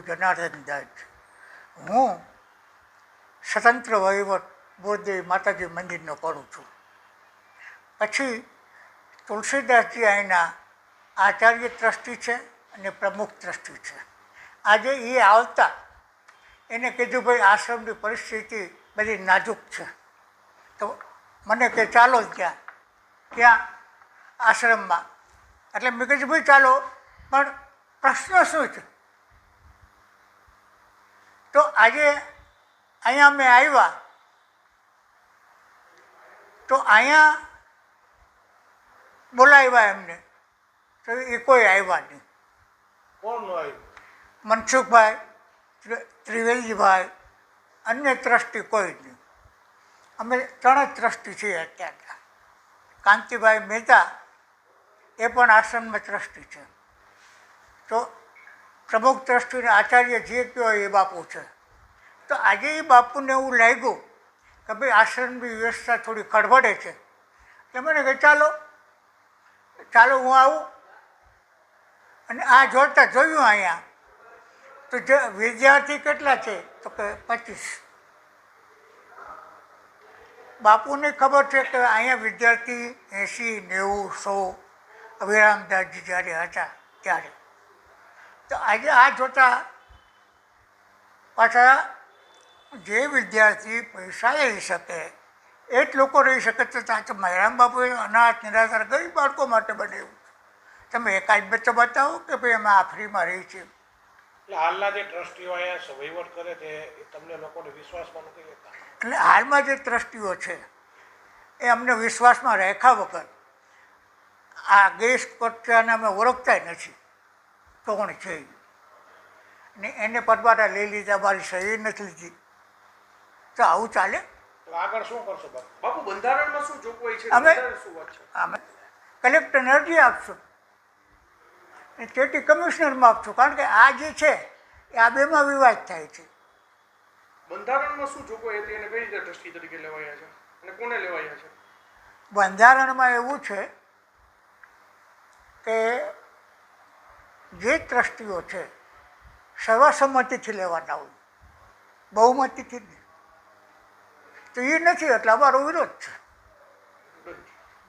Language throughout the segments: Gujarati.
જનાર્દન દાસ. હું સ્વતંત્ર વહીવટ બોરદેવી માતાજી મંદિરનો કરું છું. પછી તુલસીદાસજી અહીંના આચાર્ય ટ્રસ્ટી છે અને પ્રમુખ ટ્રસ્ટી છે. આજે એ આવતા એને કીધું, ભાઈ, આશ્રમની પરિસ્થિતિ બધી નાજુક છે. તો મને કે, ચાલો ત્યાં ત્યાં આશ્રમમાં. એટલે મેં કીધું, ભાઈ, ચાલો પણ પ્રશ્ન શું છે? તો આજે અહીંયા મેં આવ્યા. તો અહીંયા બોલાવ્યા એમને. તો એ કોઈ આવ્યા નહીં. કોણ મનસુખભાઈ ત્રિ- ત્રિવેદીભાઈ અન્ય ટ્રસ્ટી કોઈ નહીં. અમે ત્રણ જ ટ્રસ્ટી છીએ અત્યારે. કાંતિભાઈ મહેતા એ પણ આશ્રમમાં ટ્રસ્ટી છે. તો પ્રમુખ ટ્રસ્ટીને આચાર્ય જે કહો એ બાપુ છે. તો આજે એ બાપુને એવું લાગ્યું કે ભાઈ આશ્રમની વ્યવસ્થા થોડી ખડબડે છે. એટલે મને કે ચાલો ચાલો હું આવું. અને આ જોતા જોયું અહીંયા. તો જે વિદ્યાર્થી કેટલા છે? તો કે પચીસ. બાપુને ખબર છે કે અહીંયા વિદ્યાર્થી એંસી નેવું, સો અભિરામદાસજી જ્યારે હતા ત્યારે. આજે આ જોતા પાછા જે વિદ્યાર્થી પૈસા લઈ શકે એ જ લોકો રહી શકે છે. ત્યાં તો મહેરામ બાપુએ અનાથ નિરાધાર ગરીબ બાળકો માટે બનાવ્યું. તમે એકાદ બે તો બતાવો કે ભાઈ અમે આ ફ્રીમાં રહી છીએ. એટલે હાલના જે ટ્રસ્ટીઓ અહીંયા વહીવટ કરે છે એ તમને લોકોને વિશ્વાસમાં નથી લેતા એટલે હાલમાં જે ટ્રસ્ટીઓ છે એ અમને વિશ્વાસમાં રાખ્યા વગર આ ગેસ પટ્ટાને અમે ઓળખતા નથી. કોણ છે. ને એને પરપાટા લઈ લીધા મારી સહી નથી લીધી. તો આવું ચાલે? આગળ શું કરશો બાપુ? બંધારણમાં શું જોગવાઈ છે? અમે- અમે કલેક્ટરને અરજી આપશું. ને કમિશનરમાં આપશું કારણ કે આ જે છે એ આ બેમાં વિવાદ થાય છે. બંધારણમાં શું જોગવાઈ હતી અને કઈ રીતે ટ્રસ્ટી તરીકે લેવાયા છે? અને કોને લેવાયા છે? બંધારણમાં એવું છે કે જે ટ્રસ્ટીઓ છે સર્વસંમતિથી લેવાના હોય બહુમતીથી નહીં તો એ નથી એટલે અમારો વિરોધ છે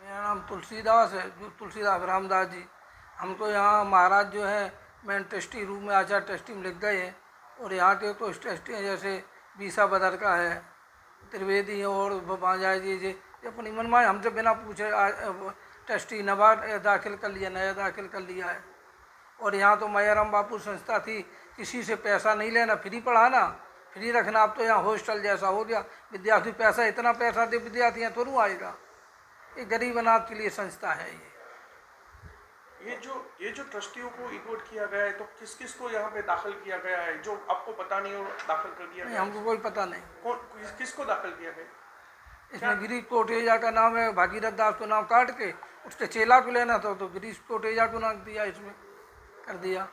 मेरा नाम तुलसीदास है जो तुलसीदास रामदास जी हमको यहाँ महाराज जो है मेन टेस्टी रूम में आचार टेस्टी में लिख गए हैं और यहाँ के तो टेस्टी हैं जैसे बीसा बदर का है त्रिवेदी और बाजा जी जी ये अपनी मनमानी हमसे बिना पूछे आ- टेस्टी नवा दाखिल कर लिया नया दाखिल कर लिया है और यहाँ तो मैयाराम बापू संस्था थी किसी से पैसा नहीं लेना फ्री पढ़ाना फ्री रखना अब तो यहाँ हॉस्टल जैसा हो गया। विद्यार्थी पैसा इतना पैसा दे विद्यार्थी यहाँ थोड़ू आएगा। ये गरीब अनाथ के लिए संस्था है ये। ये जो ये जो ट्रस्टियों को इग्नोर किया गया है तो किस किस को यहाँ पे दाखिल किया गया है? जो आपको पता नहीं हो दाखिल कर दिया गया हमको कोई पता नहीं। कौन किस किसको दाखिल किया गया इसमें गिरीश कोटेजा का नाम है भागीरथ दास को नाम काट के उसके चेला को लेना था तो गिरीश कोटेजा को नाम दिया इसमें। कर दिया।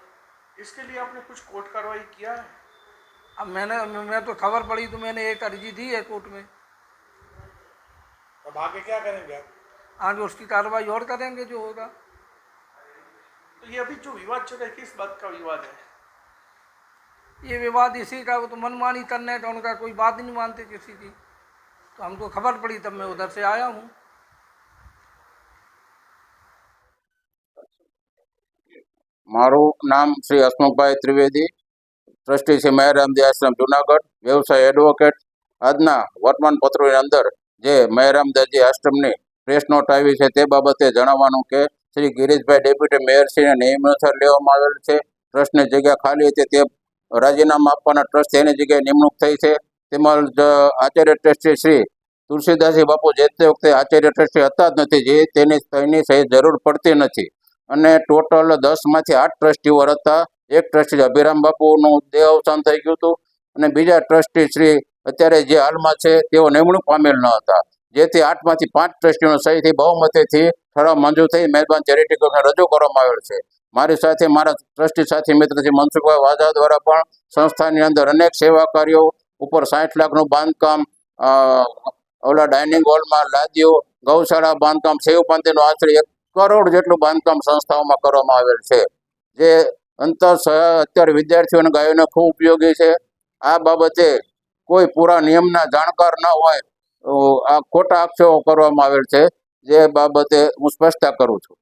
इसके लिए आपने कुछ कोर्ट कार्रवाई किया है? अब मैंने मैं तो खबर पड़ी तो मैंने एक अर्जी दी है कोर्ट में। अब आगे क्या करेंगे आप? आगे उसकी कार्रवाई और करेंगे जो होगा। तो ये अभी जो विवाद चल रहा है किस बात का विवाद है? ये विवाद इसी का वो तो मनमानी करने का उनका कोई बात नहीं मानते किसी की। तो हमको खबर पड़ी तब मैं उधर से आया हूँ। મારું નામ શ્રી હસમુખભાઈ ત્રિવેદી, ટ્રસ્ટી શ્રી મહેરામજી આશ્રમ, જુનાગઢ, વ્યવસાય એડવોકેટ. આજના વર્તમાનપત્રોની અંદર જે મહેરામદાસજી આશ્રમની પ્રેસ નોટ આવી છે તે બાબતે જણાવવાનું કે શ્રી ગિરીશભાઈ ડેપ્યુટી મેયરશ્રીને નિયમન લેવામાં આવેલ છે. ટ્રસ્ટની જગ્યા ખાલી હતી તે રાજીનામા આપવાના ટ્રસ્ટ એની જગ્યાએ નિમણૂક થઈ છે. તેમજ આચાર્ય ટ્રસ્ટી શ્રી તુલસીદાસજી બાપુ જે તે વખતે આચાર્ય ટ્રસ્ટી હતા જ નથી, જે તેની તેની સહી જરૂર પડતી નથી. અને ટોટલ દસમાંથી આઠ ટ્રસ્ટીઓ હતા. એક ટ્રસ્ટી અભિરામ બાપુનું દેહ અવસાન થઈ ગયું હતું અને બીજા ટ્રસ્ટી શ્રી અત્યારે જે હાલમાં છે તેઓ નિમણૂક પામેલ ન હતા. જેથી આઠમાંથી પાંચ ટ્રસ્ટીઓનો સહીથી બહુમતીથી ઠરાવ મંજૂર થઈ મેજબાન ચેરિટી કોર્ટને રજૂ કરવામાં આવેલ છે. મારી સાથે મારા ટ્રસ્ટી સાથી મિત્ર શ્રી મનસુખભાઈ વાઝા દ્વારા પણ સંસ્થાની અંદર અનેક સેવા કાર્યો ઉપર સાઠ લાખનું બાંધકામ ઓલા ડાઇનિંગ હોલમાં લાદીઓ, ગૌશાળા બાંધકામ, સેવ પંથીનો આશરે એક કરોડ જેટલું બાંધકામ સંસ્થાઓમાં કરવામાં આવેલ છે. જે અંતર અત્યારે વિદ્યાર્થીઓ અને ગાયોને ખૂબ ઉપયોગી છે. આ બાબતે કોઈ પૂરા નિયમના જાણકાર ન હોય આ ખોટા આક્ષેપો કરવામાં આવેલ છે. જે બાબતે હું સ્પષ્ટતા કરું છું.